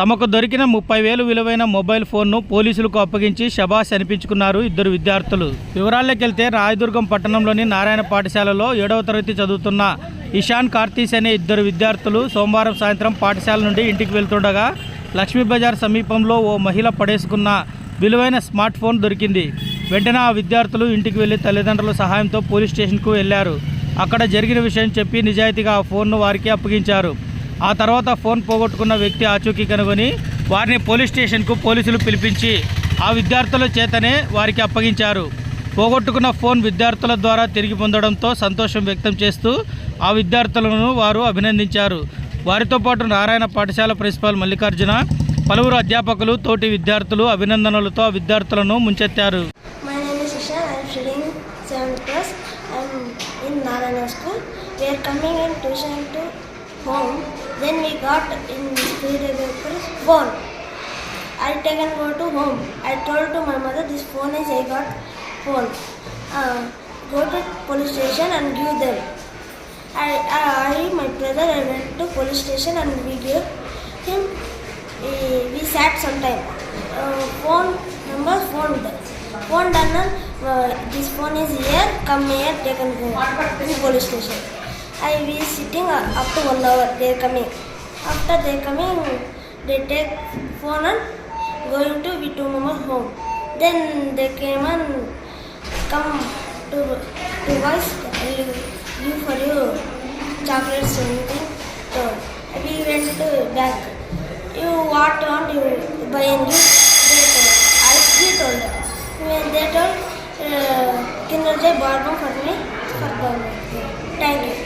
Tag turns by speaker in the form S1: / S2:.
S1: తమకు దొరికిన ముప్పై వేలు విలువైన మొబైల్ ఫోన్ను పోలీసులకు అప్పగించి శబాష్ అనిపించుకున్నారు ఇద్దరు విద్యార్థులు. వివరాల్లోకి వెళ్తే రాయదుర్గం పట్టణంలోని నారాయణ పాఠశాలలో ఏడవ తరగతి చదువుతున్న ఇషాన్ కార్తీస్ అనే ఇద్దరు విద్యార్థులు సోమవారం సాయంత్రం పాఠశాల నుండి ఇంటికి వెళ్తుండగా లక్ష్మీ బజార్ సమీపంలో ఓ మహిళ పడేసుకున్న విలువైన స్మార్ట్ ఫోన్ దొరికింది. వెంటనే ఆ విద్యార్థులు ఇంటికి వెళ్ళి తల్లిదండ్రుల సహాయంతో పోలీస్ స్టేషన్కు వెళ్ళారు అక్కడ జరిగిన విషయం చెప్పి నిజాయితీగా ఆ ఫోన్ను వారికి అప్పగించారు. ఆ తర్వాత ఫోన్ పోగొట్టుకున్న వ్యక్తి ఆచూకీ కనుగొని వారిని పోలీస్ స్టేషన్కు పోలీసులు పిలిపించి ఆ విద్యార్థుల చేతనే వారికి అప్పగించారు. పోగొట్టుకున్న ఫోన్ విద్యార్థుల ద్వారా తిరిగి పొందడంతో సంతోషం వ్యక్తం చేస్తూ ఆ విద్యార్థులను వారు అభినందించారు. వారితో పాటు నారాయణ పాఠశాల ప్రిన్సిపాల్ మల్లికార్జున పలువురు అధ్యాపకులు తోటి విద్యార్థులు అభినందనలతో ఆ విద్యార్థులను ముంచెత్తారు.
S2: In school. We are coming in tuition to home. Then we got in paper phone. I taken go to home. I told to my mother this phone is I got phone. Uh, go to police station and give them. I, I, my brother I went to police station and we gave him. We, we sat sometime. Uh, phone number phone phone done uh, this phone is here come here take and go in police station i be sitting uh, up to one hour they coming after they coming they take phone and going to two members home then they came and come to to voice you, you for you chocolates anything so we went to back you what want you buy and give they told I we told. When they told uh, Kinder Joy bought one for me for. Thank you.